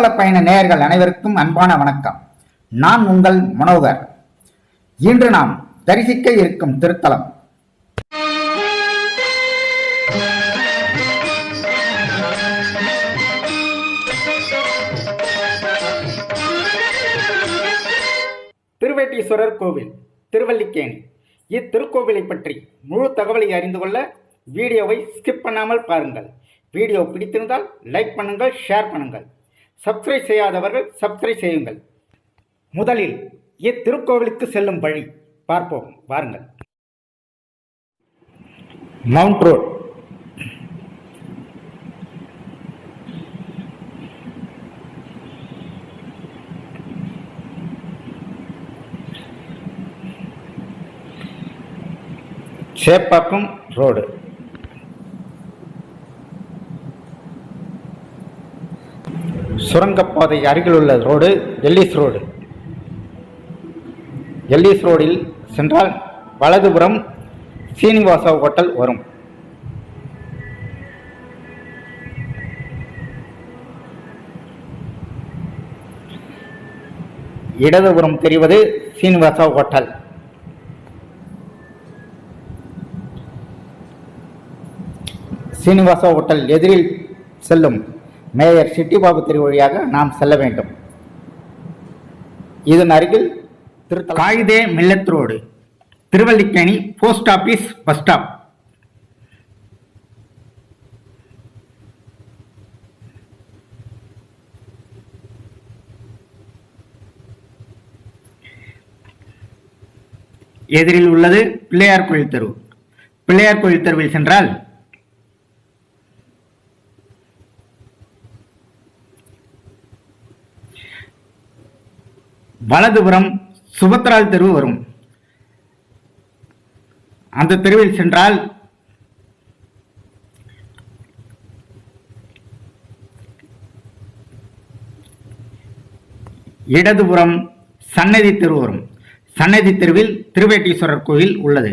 திருத்தல பயண நேயர்கள் அனைவருக்கும் அன்பான வணக்கம். நான் உங்கள் மனோகர். இன்று நாம் தரிசிக்க இருக்கும் திருத்தலம். திருவேட்டீஸ்வரர் கோவில் திருவல்லிக்கேணி. இத்திருக்கோவிலை பற்றி முழு தகவலை அறிந்து கொள்ள வீடியோவை ஸ்கிப் பண்ணாமல் பாருங்கள். வீடியோ பிடித்திருந்தால் லைக் பண்ணுங்கள் ஷேர் பண்ணுங்கள். சப்ஸ்கிரைப் செய்யாதவர்கள் சப்ஸ்கிரைப் செய்யுங்கள். முதலில் இத்திருக்கோவிலுக்கு செல்லும் வழி பார்ப்போம். வாருங்கள். Mount Road Chepauk road. சுரங்கப்பாதை அருகில் உள்ள ரோடு எல்லிஸ் ரோடு. எல்லிஸ் ரோடில் சென்றால் வலதுபுறம் சீனிவாசா ஹோட்டல் வரும். இடதுபுறம் தெரிவது சீனிவாசா ஹோட்டல். சீனிவாசா ஹோட்டல் எதிரில் செல்லும். மேயர் சிட்டிபாபு தெரு வழியாக நாம் செல்ல வேண்டும். இதன் அருகில் திருத்தல Quaide Millath road Thiruvallikeni post office bus stop. எதிரில் உள்ளது பிள்ளையார் கோயில் தெரு. பிள்ளையார் கோயில் தெருவில் சென்றால் வலதுபுறம் சுபத்ரால் தெரு வரும். அந்த தெருவில் சென்றால் இடதுபுறம் சன்னதி தெரு வரும். சன்னதி தெருவில் திருவேட்டீஸ்வரர் கோயில் உள்ளது.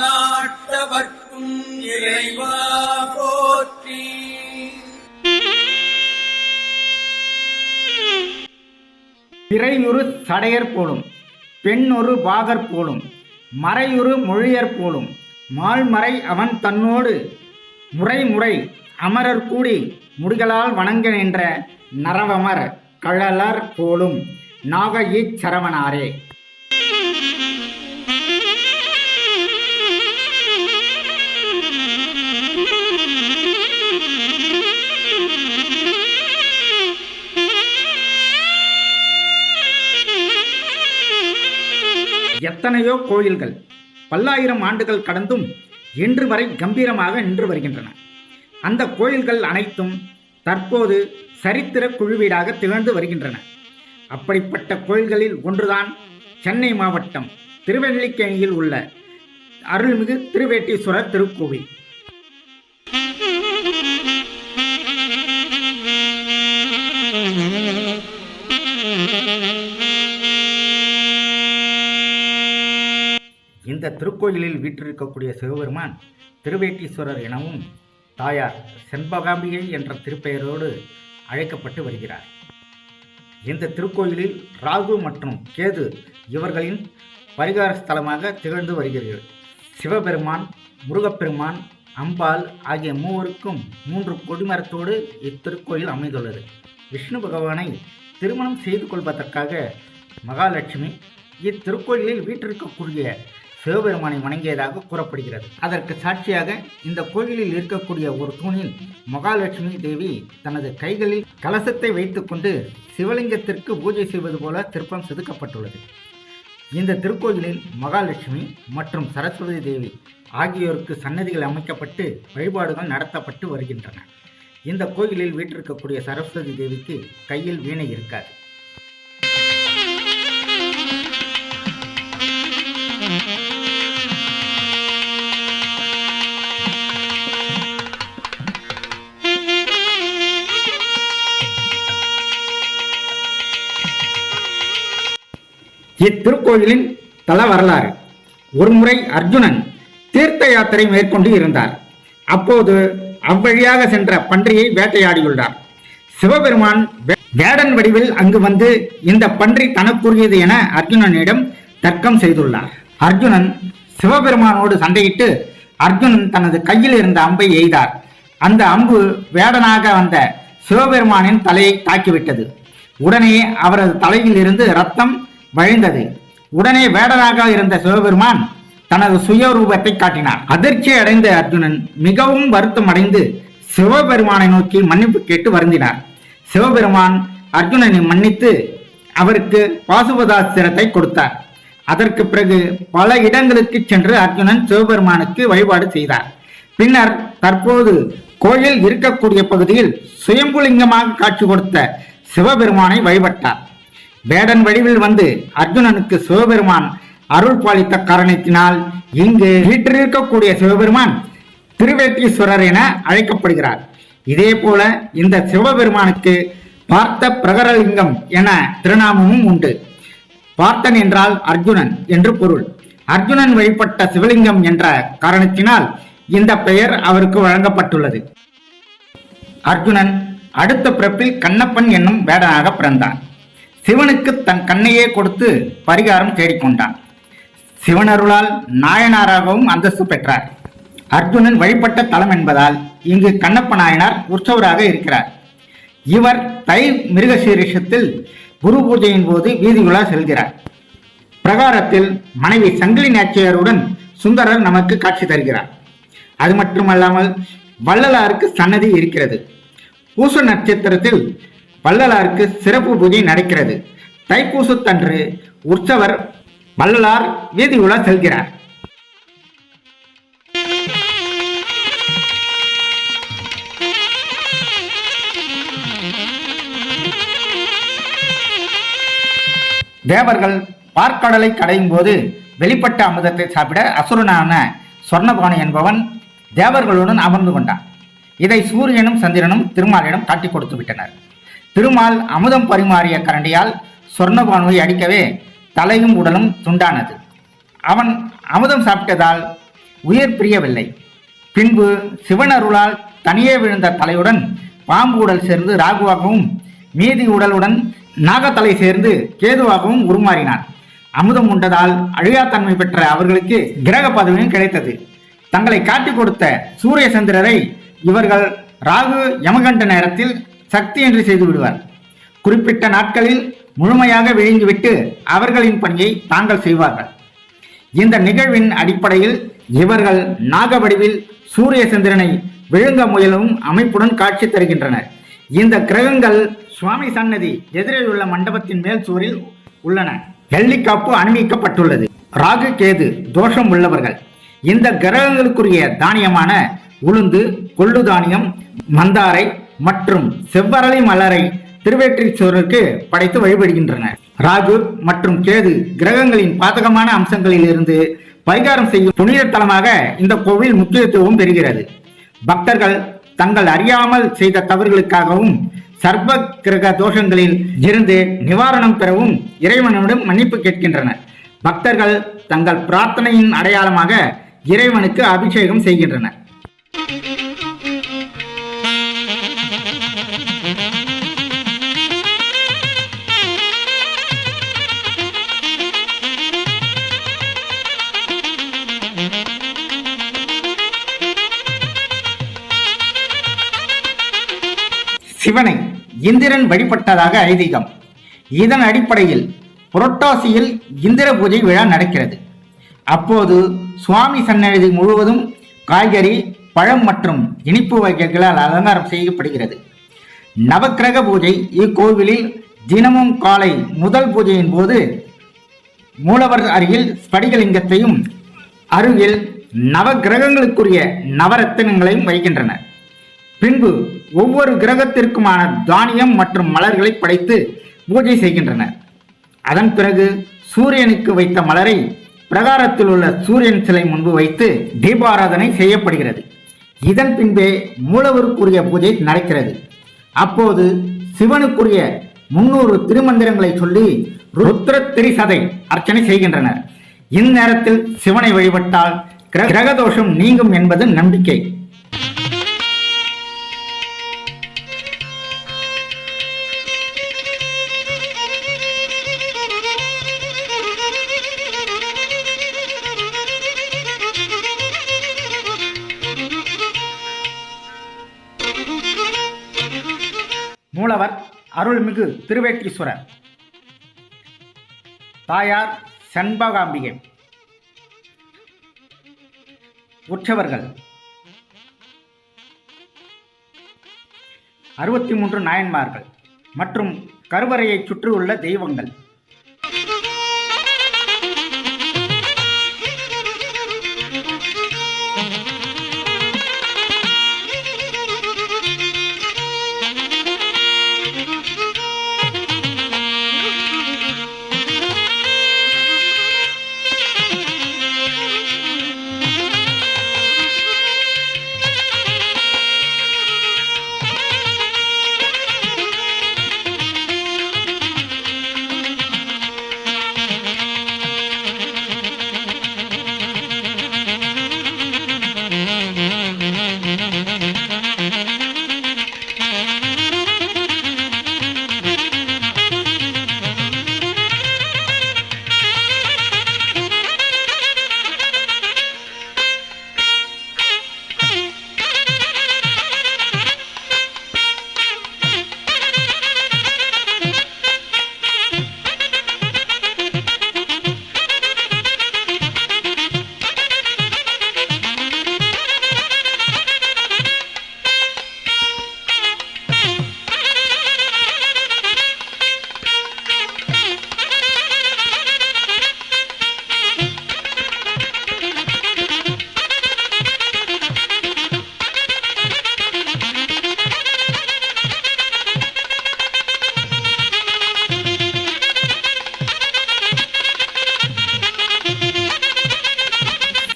நாட்டவர்க்கும் இறைவா போற்றி. பிறையுறு சடையர் போலும் பெண்ணொரு பாகர் போலும் மறையுறு மொழியர் போலும் மால்மறை அவன் தன்னோடு முறை முறை அமரர் கூடி முடிகளால் வணங்க நின்ற நரவமர் கழலர் போலும் நாக சரவணாரே. எத்தனையோ கோயில்கள் பல்லாயிரம் ஆண்டுகள் கடந்தும் இன்று வரை கம்பீரமாக நின்று வருகின்றன. அந்த கோயில்கள் அனைத்தும் தற்போது சரித்திர குழுவீடாக திகழ்ந்து வருகின்றன. அப்படிப்பட்ட கோயில்களில் ஒன்றுதான் சென்னை மாவட்டம் திருவெல்லிக்கேணியில் உள்ள அருள்மிகு திருவேட்டீஸ்வரர் திருக்கோவில். இந்த திருக்கோயிலில் வீற்றிருக்கக்கூடிய சிவபெருமான் திருவேட்டீஸ்வரர் எனவும் தாயார் செண்பகாம்பிகை என்ற திருப்பெயரோடு அழைக்கப்பட்டு வருகிறார். இந்த திருக்கோயிலில் ராகு மற்றும் கேது இவர்களின் பரிகார ஸ்தலமாக திகழ்ந்து வருகிறது. சிவபெருமான் முருகப்பெருமான் அம்பாள் ஆகிய மூவருக்கும் மூன்று கொடிமரத்தோடு இத்திருக்கோயில் அமைந்துள்ளது. விஷ்ணு பகவானை திருமணம் செய்து கொள்வதற்காக மகாலட்சுமி இத்திருக்கோயிலில் வீற்றிருக்கக்கூடிய சிவபெருமானை வணங்கியதாக கூறப்படுகிறது. அதற்கு சாட்சியாக இந்த கோயிலில் இருக்கக்கூடிய ஒரு தூணில் மகாலட்சுமி தேவி தனது கைகளில் கலசத்தை வைத்துக்கொண்டு சிவலிங்கத்திற்கு பூஜை செய்வது போல திருப்பம் செதுக்கப்பட்டுள்ளது. இந்த திருக்கோயிலில் மகாலட்சுமி மற்றும் சரஸ்வதி தேவி ஆகியோருக்கு சன்னதிகள் அமைக்கப்பட்டு வழிபாடுகள் நடத்தப்பட்டு வருகின்றன. இந்த கோயிலில் வீற்றிருக்கக்கூடிய சரஸ்வதி தேவிக்கு கையில் வீணை இருக்காது. இத்திருக்கோயிலின் தல வரலாறு. ஒருமுறை அர்ஜுனன் தீர்த்த யாத்திரை மேற்கொண்டு இருந்தார். அப்போது அவ்வழியாக சென்ற பன்றியை வேட்டையாடியுள்ளார். சிவபெருமான் வேடன் வடிவில் அங்கு வந்து இந்த பன்றி தனக்குரியது என அர்ஜுனனிடம் தர்க்கம் செய்துள்ளார். அர்ஜுனன் சிவபெருமானோடு சண்டையிட்டு அர்ஜுனன் தனது கையில் இருந்த அம்பை எய்தார். அந்த அம்பு வேடனாக வந்த சிவபெருமானின் தலையை தாக்கிவிட்டது. உடனே அவரது தலையில் இருந்து ரத்தம் வழிந்தது. உடனே வேடராக இருந்த சிவபெருமான் தனது சுயரூபத்தை காட்டினார். அதிர்ச்சி அடைந்த அர்ஜுனன் மிகவும் வருத்தம் அடைந்து சிவபெருமானை நோக்கி மன்னிப்பு கேட்டு வருந்தினார். சிவபெருமான் அர்ஜுனனை மன்னித்து அவருக்கு பாசுபதாசிரத்தை கொடுத்தார். அதற்கு பிறகு பல இடங்களுக்கு சென்று அர்ஜுனன் சிவபெருமானுக்கு வழிபாடு செய்தார். பின்னர் தற்போது கோயில் இருக்கக்கூடிய பகுதியில் சுயம்புலிங்கமாக காட்சி கொடுத்த சிவபெருமானை வழிபட்டார். வேடன் வடிவில் வந்து அர்ஜுனனுக்கு சிவபெருமான் அருள் பாலித்த காரணத்தினால் இங்கு வீற்றிருக்கக்கூடிய சிவபெருமான் திருவேட்டீஸ்வரர் என அழைக்கப்படுகிறார். இதே போல இந்த சிவபெருமானுக்கு பார்த்த பிரகரலிங்கம் என திருநாமமும் உண்டு. பார்த்தன் என்றால் அர்ஜுனன் என்று பொருள். அர்ஜுனன் வழிபட்ட சிவலிங்கம் என்ற காரணத்தினால் இந்த பெயர் அவருக்கு வழங்கப்பட்டுள்ளது. அர்ஜுனன் அடுத்த பிறப்பில் கண்ணப்பன் என்னும் வேடனாக பிறந்தான். சிவனுக்கு தன் கண்ணையே கொடுத்து பரிகாரம் தேடிக்கொண்டான். சிவனருளால் நாயனாராகவும் அந்தஸ்து பெற்றார். அர்ஜுனன் வழிபட்ட தலம் என்பதால் இங்கு கண்ணப்ப நாயனார் உற்சவராக இருக்கிறார். இவர் தை மிருகசீரிஷத்தில் குரு பூஜையின் போது வீதியுலா செல்கிறார். பிரகாரத்தில் மனைவி சங்கிலி நாச்சியாருடன் சுந்தரர் நமக்கு காட்சி தருகிறார். அது மட்டுமல்லாமல் வள்ளலாருக்கு சன்னதி இருக்கிறது. பூச நட்சத்திரத்தில் வள்ளலாருக்கு சிறப்பு பூஜை நடக்கிறது. தைப்பூசத்தன்று உற்சவர் வள்ளலார் வீதி உலா செல்கிறார். தேவர்கள் பார்க்கடலை கடையும் போது வெளிப்பட்ட அமுதத்தை சாப்பிட அசுரனான சொர்ணபானு என்பவன் தேவர்களுடன் அமர்ந்து கொண்டான். இதை சூரியனும் சந்திரனும் திருமாலிடம் காட்டிக் கொடுத்து விட்டனர் திருமால் அமுதம் பரிமாறிய கரண்டியால் சொர்ணபானுவை அடிக்கவே தலையும் உடலும் துண்டானது. அவன் அமுதம் சாப்பிட்டதால் உயிர் பிரியவில்லை. பின்பு சிவன் அருளால் தனியே விழுந்த தலையுடன் பாம்பு உடல் சேர்ந்து ராகுவாகவும் மீதி உடலுடன் நாகத்தலை சேர்ந்து கேதுவாகவும் உருமாறினான். அமுதம் உண்டதால் அழியாத்தன்மை பெற்ற அவர்களுக்கு கிரக பதவியும் கிடைத்தது. தங்களை காட்டிக் கொடுத்த சூரிய சந்திரரை இவர்கள் ராகு யமகண்ட நேரத்தில் சக்தி என்று செய்து விடுவார். குறிப்பிட்ட நாட்களில் முழுமையாக விழுங்கிவிட்டு அவர்களின் பணியை தாங்கள் செய்வார்கள். இந்த நிகழ்வின் அடிப்படையில் இவர்கள் நாக வடிவில் சூரிய சந்திரனை விழுங்க முயலும் அமைப்புடன் காட்சி தருகின்றனர். இந்த கிரகங்கள் சுவாமி சன்னதி எதிரில் உள்ள மண்டபத்தின் மேல் சுவரில் உள்ளன. வெள்ளிக்காப்பு அணிவிக்கப்பட்டுள்ளது. ராகு கேது தோஷம் உள்ளவர்கள். இந்த கிரகங்களுக்குரிய தானியமான உளுந்து கொள்ளு தானியம் மந்தாரை மற்றும் செவ்வரளி மலரை திருவேற்றீஸ்வரருக்கு படைத்து வழிபடுகின்றனர் ராகு மற்றும் கேது கிரகங்களின் பாதகமான அம்சங்களில் இருந்து பரிகாரம் செய்யும் புனித தலமாக இந்த கோவில் முக்கியத்துவம் பெறுகிறது. பக்தர்கள் தங்கள் அறியாமல் செய்த தவறுகளுக்காகவும் சர்வ கிரக தோஷங்களில் இருந்து நிவாரணம் பெறவும் இறைவனிடம் மன்னிப்பு கேட்கின்றனர். பக்தர்கள் தங்கள் பிரார்த்தனையின் அடையாளமாக இறைவனுக்கு அபிஷேகம் செய்கின்றனர். இந்திரன் வழிபட்டதாக ஐதீகம். இதன் அடிப்படையில் புரட்டாசியில் இந்திர பூஜை விழா நடக்கிறது. அப்போது சுவாமி சன்னதி முழுவதும் காய்கறி பழம் மற்றும் இனிப்பு வகைகளால் அலங்காரம் செய்யப்படுகிறது. நவக்கிரக பூஜை இக்கோவிலில் தினமும் காலை முதல் பூஜையின் போது மூலவர் அருகில் ஸ்படிகலிங்கத்தையும் அருகில் நவகிரகங்களுக்குரிய நவரத்தினங்களையும் வைக்கின்றனர். பின்பு ஒவ்வொரு கிரகத்திற்குமான தானியம் மற்றும் மலர்களை படைத்து பூஜை செய்கின்றனர். அதன் பிறகு சூரியனுக்கு வைத்த மலரை பிரகாரத்தில் உள்ள சூரியன் சிலை முன்பு வைத்து தீபாராதனை செய்யப்படுகிறது. இதன் பின்பே மூலவருக்குரிய பூஜை நடக்கிறது. அப்போது சிவனுக்குரிய முன்னூறு திருமந்திரங்களை சொல்லி ருத்ர திரிசதை அர்ச்சனை செய்கின்றனர். இந்நேரத்தில் சிவனை வழிபட்டால் கிர- கிரகதோஷம் நீங்கும் என்பது நம்பிக்கை. மூலவர் அருள்மிகு திருவேட்டீஸ்வரர். தாயார் செண்பகாம்பிகை. உற்சவர்கள். அறுபத்தி மூன்று நாயன்மார்கள் மற்றும் கருவறையைச் சுற்றியுள்ள தெய்வங்கள்.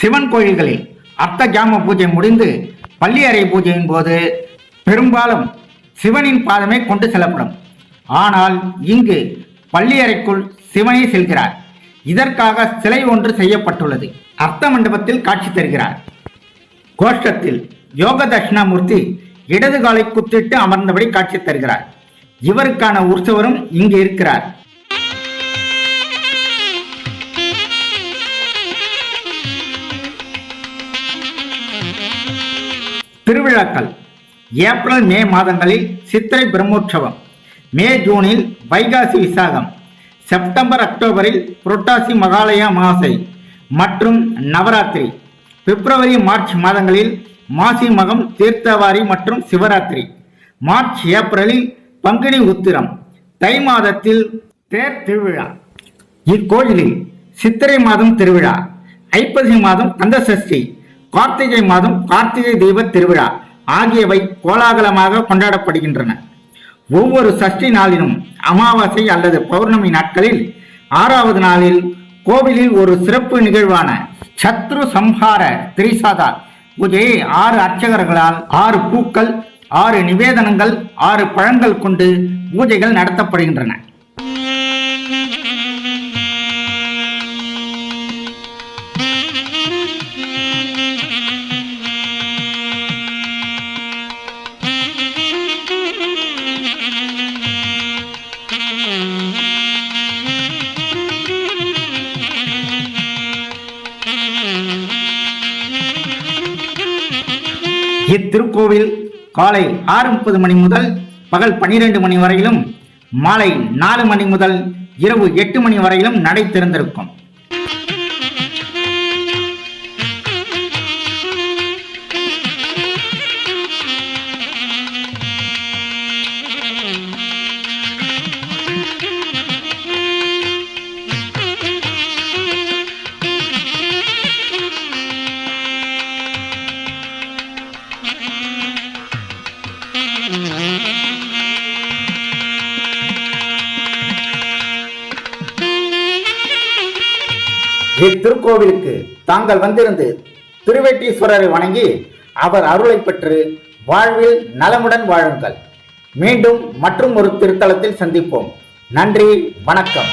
சிவன் கோயில்களில் அர்த்த ஜாம பூஜை முடிந்து பள்ளியறை பூஜையின் போது பெரும்பாலும் சிவனின் பாதமே கொண்டு செல்லப்படும். ஆனால் இங்கு பள்ளியறைக்குள் சிவனே செல்கிறார். இதற்காக சிலை ஒன்று செய்யப்பட்டுள்ளது. அர்த்த மண்டபத்தில் காட்சி தருகிறார். கோஷ்டத்தில் யோக தட்சிணாமூர்த்தி இடது காலை குத்திட்டு அமர்ந்தபடி காட்சி தருகிறார். இவருக்கான உற்சவரும் இங்கு இருக்கிறார். திருவிழாக்கள். ஏப்ரல் மே மாதங்களில் சித்திரை பிரம்மோற்சவம். மே ஜூனில் வைகாசி விசாகம். செப்டம்பர் அக்டோபரில் புரட்டாசி மகாலய மாசை மற்றும் நவராத்திரி. பிப்ரவரி மார்ச் மாதங்களில் மாசி மகம் தீர்த்தவாரி மற்றும் சிவராத்திரி. மார்ச் ஏப்ரலில் பங்குனி உத்திரம் தை மாதத்தில் தேர் திருவிழா. இக்கோயிலில் சித்திரை மாதம் திருவிழா ஐப்பசி மாதம் கந்தசஷ்டி கார்த்திகை மாதம் கார்த்திகை தெய்வ திருவிழா ஆகியவை கோலாகலமாக கொண்டாடப்படுகின்றன. ஒவ்வொரு சஷ்டி நாளிலும் அமாவாசை அல்லது பௌர்ணமி நாட்களில் ஆறாவது நாளில் கோவிலில் ஒரு சிறப்பு நிகழ்வான சத்ரு சம்ஹார திரிசாதா பூஜையை ஆறு அர்ச்சகர்களால் ஆறு பூக்கள் ஆறு நிவேதனங்கள் ஆறு பழங்கள் கொண்டு பூஜைகள் நடத்தப்படுகின்றன. இத்திருக்கோவில் காலை ஆறு முப்பது மணி முதல் பகல் பன்னிரண்டு மணி வரையிலும் மாலை நாலு மணி முதல் இரவு எட்டு மணி வரையிலும் நடை திறந்திருக்கும் இத்திருக்கோவிலுக்கு தாங்கள் வந்திருந்து திருவேட்டீஸ்வரரை வணங்கி அவர் அருளை பெற்று வாழ்வில் நலமுடன் வாழுங்கள். மீண்டும் மற்றும் ஒரு திருத்தலத்தில் சந்திப்போம். நன்றி வணக்கம்.